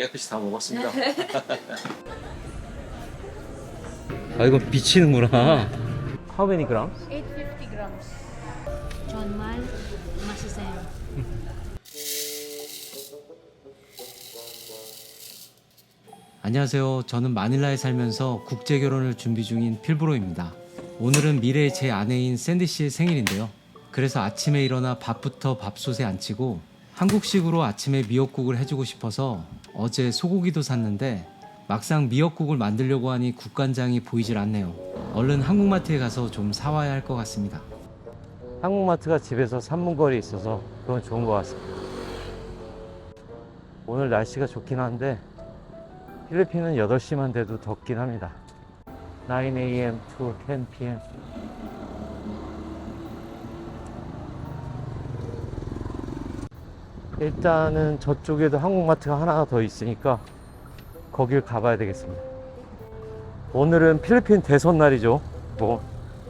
깨끗이 다 먹었습니다. 아 이거 비치는구나. How many grams? 850 grams. 정말 맛있어요. 안녕하세요. 저는 마닐라에 살면서 국제 결혼을 준비 중인 필브로입니다. 오늘은 미래의 제 아내인 샌디 씨의 생일인데요. 그래서 아침에 일어나 밥부터 밥솥에 안 치고 한국식으로 아침에 미역국을 해주고 싶어서 어제 소고기도 샀는데 막상 미역국을 만들려고 하니 국간장이 보이질 않네요. 얼른 한국마트에 가서 좀 사와야 할 것 같습니다. 한국마트가 집에서 3분 거리에 있어서 그건 좋은 것 같습니다. 오늘 날씨가 좋긴 한데 필리핀은 8시만 돼도 덥긴 합니다. 9am to 10pm. 일단은 저쪽에도 한국마트가 하나 더 있으니까 거길 가봐야 되겠습니다. 오늘은 필리핀 대선 날이죠. 뭐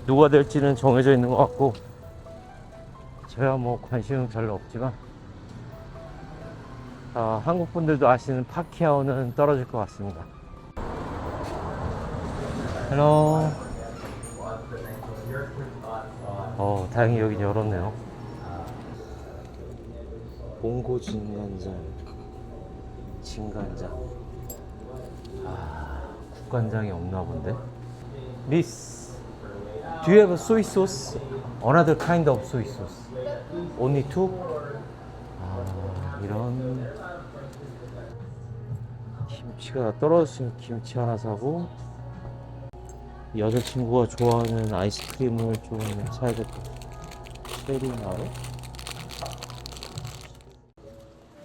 누가 될지는 정해져 있는 것 같고 저야 뭐 관심은 별로 없지만 아, 한국 분들도 아시는 파키아오는 떨어질 것 같습니다. 헬로. 어, 다행히 여긴 열었네요. 봉고 진간장, 진간장. 아, 국간장이 없나 본데. Miss, do you have a soy sauce? Another kind of soy sauce. Only two? 아, 이런 김치가 떨어진 김치 하나 사고 여자친구가 좋아하는 아이스크림을 좀 사야겠다. 체리나루?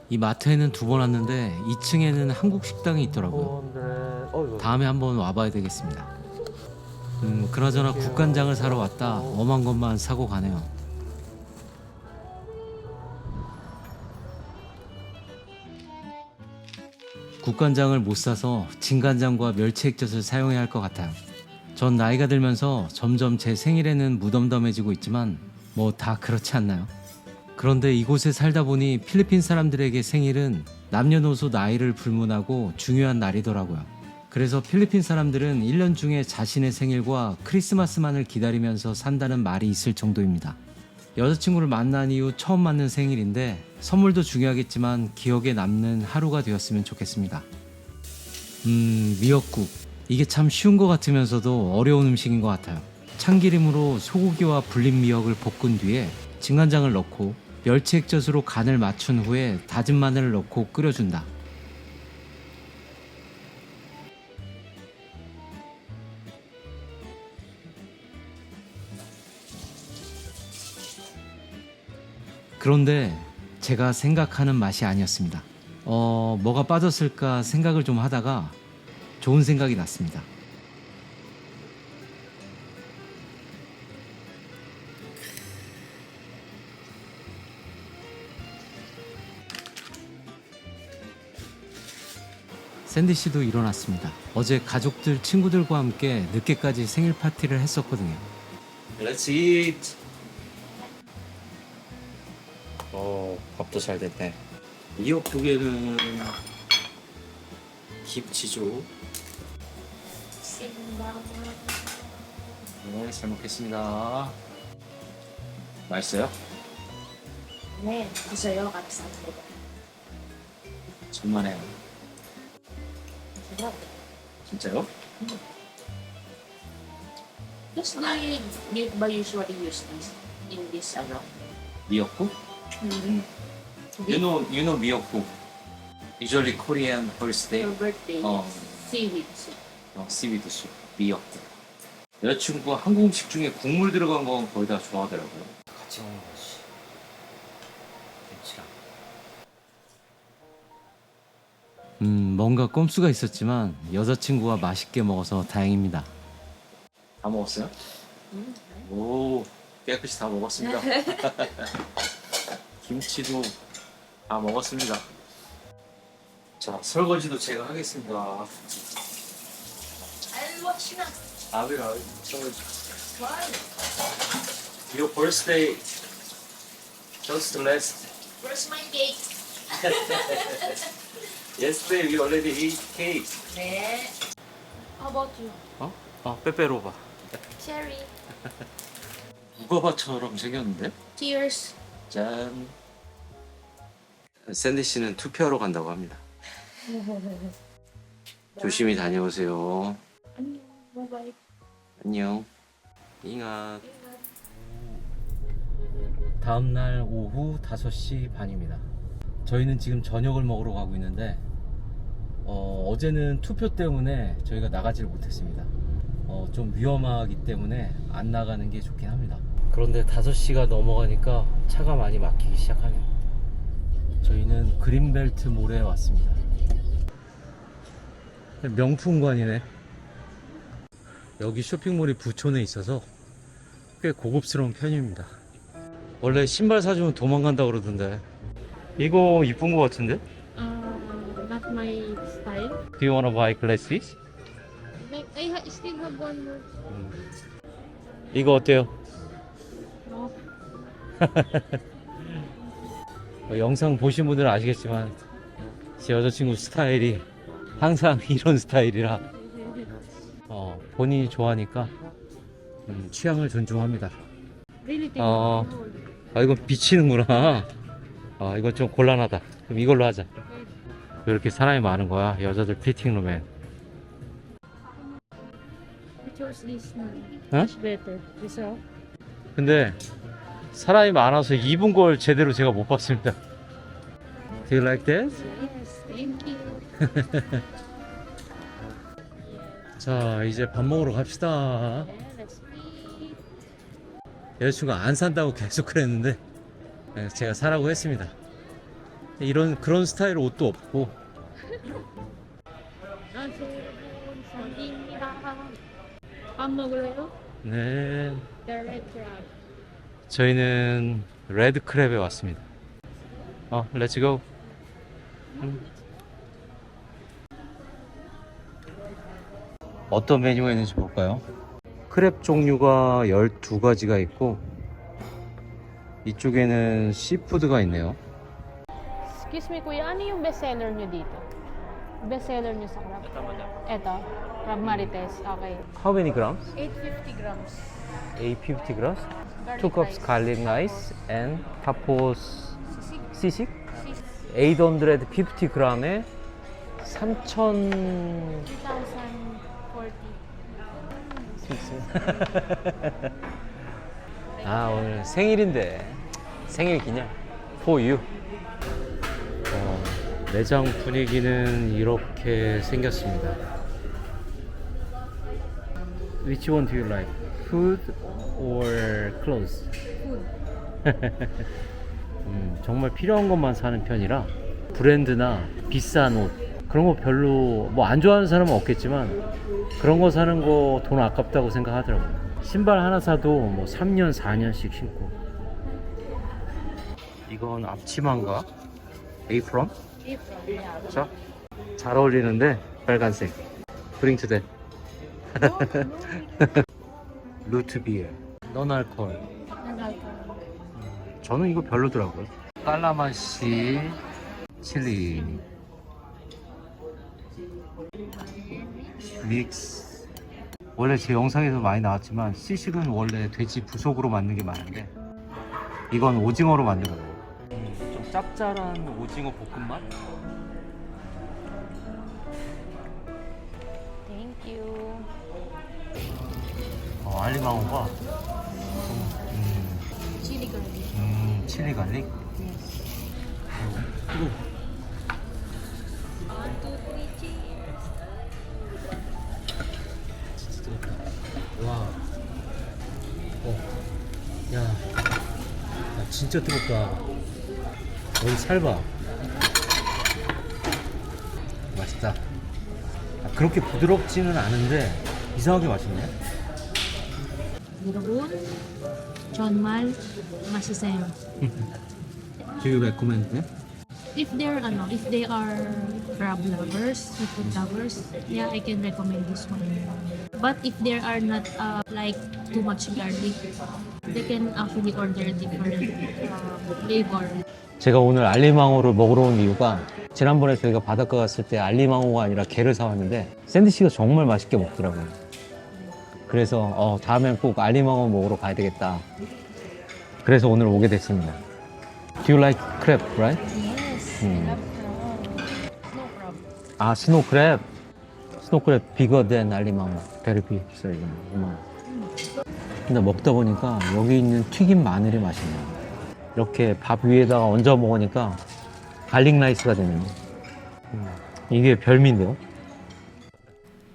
이 마트에는 두 번 왔는데 2층에는 한국 식당이 있더라고요. 어, 네. 다음에 한번 와봐야 되겠습니다. 음, 그나저나 국간장을 사러 왔다 엄한 것만 사고 가네요. 국간장을 못 사서 진간장과 멸치 액젓을 사용해야 할 것 같아요. 전 나이가 들면서 점점 제 생일에는 무덤덤해지고 있지만 뭐 다 그렇지 않나요? 그런데 이곳에 살다 보니 필리핀 사람들에게 생일은 남녀노소 나이를 불문하고 중요한 날이더라고요. 그래서 필리핀 사람들은 1년 중에 자신의 생일과 크리스마스만을 기다리면서 산다는 말이 있을 정도입니다. 여자친구를 만난 이후 처음 맞는 생일인데 선물도 중요하겠지만 기억에 남는 하루가 되었으면 좋겠습니다. 음, 미역국. 이게 참 쉬운 것 같으면서도 어려운 음식인 것 같아요. 참기름으로 소고기와 불린 미역을 볶은 뒤에 진간장을 넣고 멸치 액젓으로 간을 맞춘 후에 다진 마늘을 넣고 끓여준다. 그런데 제가 생각하는 맛이 아니었습니다. 어, 뭐가 빠졌을까 생각을 좀 하다가 좋은 생각이 났습니다. 샌디 씨도 일어났습니다. 어제 가족들, 친구들과 함께 늦게까지 생일 파티를 했었거든요. Let's eat. 어, 밥도 잘 됐네. 미역 두 개는 김치죠. 네, 잘 먹겠습니다. 맛있어요? 네, 맛있어요. 감사합니다. 천만에요. 진짜요? Just the milk ba usually use this in this ano? 미역국? Mm-hmm. You know, you know 미역국. Usually Korean birthday. Your birthday. 어, Seaweed soup. 어, 씨위드 숲, 미역국. 여자친구가 한국 음식 중에 국물 들어간 건 거의 다 좋아하더라고요. 같이 먹는 거 음, 뭔가 꼼수가 있었지만 여자친구가 맛있게 먹어서 다행입니다. 다 먹었어요? 음. 오, 깨끗이 다 먹었습니다. 김치도 다 먹었습니다. 자, 설거지도 제가 하겠습니다. I'll watch na. 아비가 설거지. Why? Your birthday just last Where's my cake? Yesterday we already ate cake. 네. How about you? 어? 어, 빼빼로바. Cherry. 무거바처럼 생겼는데? Cheers. 짠. 샌디 씨는 투표하러 간다고 합니다. 조심히 다녀오세요. 안녕. Bye-bye. 안녕. 잉아. 다음 날 오후 5시 반입니다. 저희는 지금 저녁을 먹으러 가고 있는데 어, 어제는 투표 때문에 저희가 나가지를 못했습니다. 어, 좀 위험하기 때문에 안 나가는 게 좋긴 합니다. 그런데 5시가 넘어가니까 차가 많이 막히기 시작하네요. 저희는 그린벨트 몰에 왔습니다. 명품관이네. 여기 쇼핑몰이 부촌에 있어서 꽤 고급스러운 편입니다. 원래 신발 사주면 도망간다 그러던데. 이거 이쁜 거 같은데? Uh, not my style. Do you wanna buy glasses? Like, I ha- still have one more. 이거 어때요? No. 어, 영상 보신 분들은 아시겠지만 제 여자친구 스타일이 항상 이런 스타일이라 어, 본인이 좋아하니까 음, 취향을 존중합니다. Really take 어. 아 이건 비치는구나. 아 이건 좀 곤란하다. 그럼 이걸로 하자. 왜 이렇게 사람이 많은 거야? 여자들 피팅룸에. This. This one. 근데 사람이 많아서 입은 걸 제대로 제가 못 봤습니다. Do you like you. 자 이제 밥 먹으러 갑시다. 여자친구가 안 산다고 계속 그랬는데 네, 제가 사라고 했습니다. 이런 그런 스타일 옷도 없고 안녕하세요. 선입니다. 밥 먹을래요? 네. 저희는 레드 크랩에 왔습니다. 어, 렛츠 고. 어떤 메뉴가 있는지 볼까요? 크랩 종류가 12가지가 있고 이쪽에는 시푸드가 있네요. Excuse me, kuya, ano yung bestseller nyo dito? Bestseller nyo sa crab? Ito, crab marites. Okay. How many grams? 850 grams. 850 grams. Garlic 2 cups rice. garlic rice and sisig. Sisig. 850 gram에 3,000 3,040. 아 오늘 생일인데 생일 기념 you 어, 매장 분위기는 이렇게 생겼습니다 Which one do you like? Food or clothes? 음, 정말 필요한 것만 사는 편이라 브랜드나 비싼 옷 그런 거 별로 뭐 안 좋아하는 사람은 없겠지만 그런 거 사는 거 돈 아깝다고 생각하더라고요. 신발 하나 사도 뭐 3년, 4년씩 신고. 이건 앞치마인가? yeah. 자, 잘 어울리는데 빨간색. 브링 투데. 루트 비어. 넌 알콜. 저는 이거 별로더라고요. 깔라마시 칠리 믹스 원래 제 영상에서 많이 나왔지만 시식은 원래 돼지 부속으로 만든 게 많은데 이건 오징어로 만든 거예요. 좀 짭짤한 오징어? Thank you. 어, 알리망호가 음, Chili garlic. 음, 칠리 갈릭. 진짜 뜨겁다. 와. 어. 야. 야, 진짜 뜨겁다. 여기 살봐. 맛있다. 아, 그렇게 부드럽지는 않은데 이상하게 맛있네. 여러분, 정말 맛있어요. Do you recommend it? If they're ano, if they are crab lovers, seafood lovers, yeah, I can recommend this one. But if they are not uh, like too much garlic, they can actually order different uh, flavor. 제가 오늘 알리망호를 먹으러 온 이유가 지난번에 저희가 바닷가 갔을 때 알리망호가 아니라 게를 사왔는데 샌디 씨가 정말 맛있게 먹더라고요. 그래서 어, 다음엔 꼭 알리망호 먹으러 가야 되겠다. 그래서 오늘 오게 됐습니다. Do you like crab, right? Yes, Hmm. I love crab. Snow crab. 아, 스노 크랩. 스노 크랩 bigger than 알리망호. Very big. sorry. 음. 근데 먹다 보니까 여기 있는 튀김 마늘이 맛있네요. 이렇게 밥 위에다가 얹어 먹으니까 갈릭 라이스가 되네요. 음, 이게 별미인데요?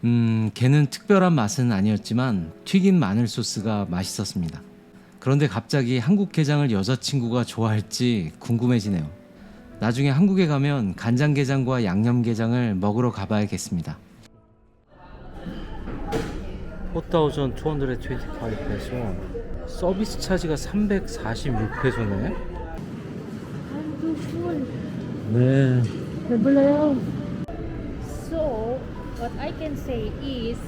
음, 걔는 특별한 맛은 아니었지만 튀긴 마늘 소스가 맛있었습니다. 그런데 갑자기 한국 게장을 여자친구가 좋아할지 궁금해지네요. 나중에 한국에 가면 간장게장과 양념게장을 먹으러 가봐야겠습니다. 4,225페소 서비스 차지가 346페소네 I'm too full. 네 Nabalayaw. So, what I can say is,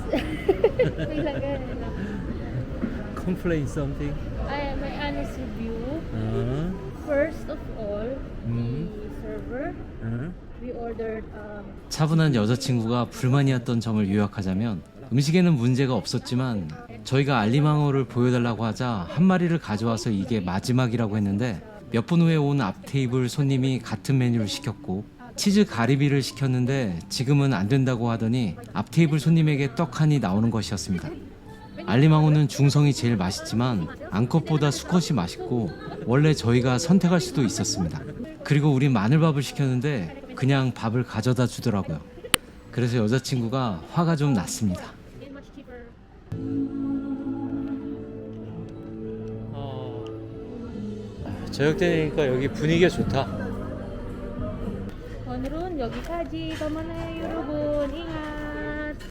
complain something I, my honest review, 어, first of all, 음, the server, 어. we ordered um, 차분한 여자친구가 불만이었던 점을 요약하자면 음식에는 문제가 없었지만 저희가 알리망어를 보여달라고 하자 한 마리를 가져와서 이게 마지막이라고 했는데 몇 분 후에 온 앞 테이블 손님이 같은 메뉴를 시켰고 치즈 가리비를 시켰는데 지금은 안 된다고 하더니 앞 테이블 손님에게 떡하니 나오는 것이었습니다. 알리망어는 중성이 제일 맛있지만 앙컷보다 수컷이 맛있고 원래 저희가 선택할 수도 있었습니다. 그리고 우리 마늘밥을 시켰는데 그냥 밥을 가져다 주더라고요. 그래서 여자친구가 화가 좀 났습니다. 저녁 때니까 여기 분위기가 좋다. 오늘은 여기까지. 그만해요, 여러분.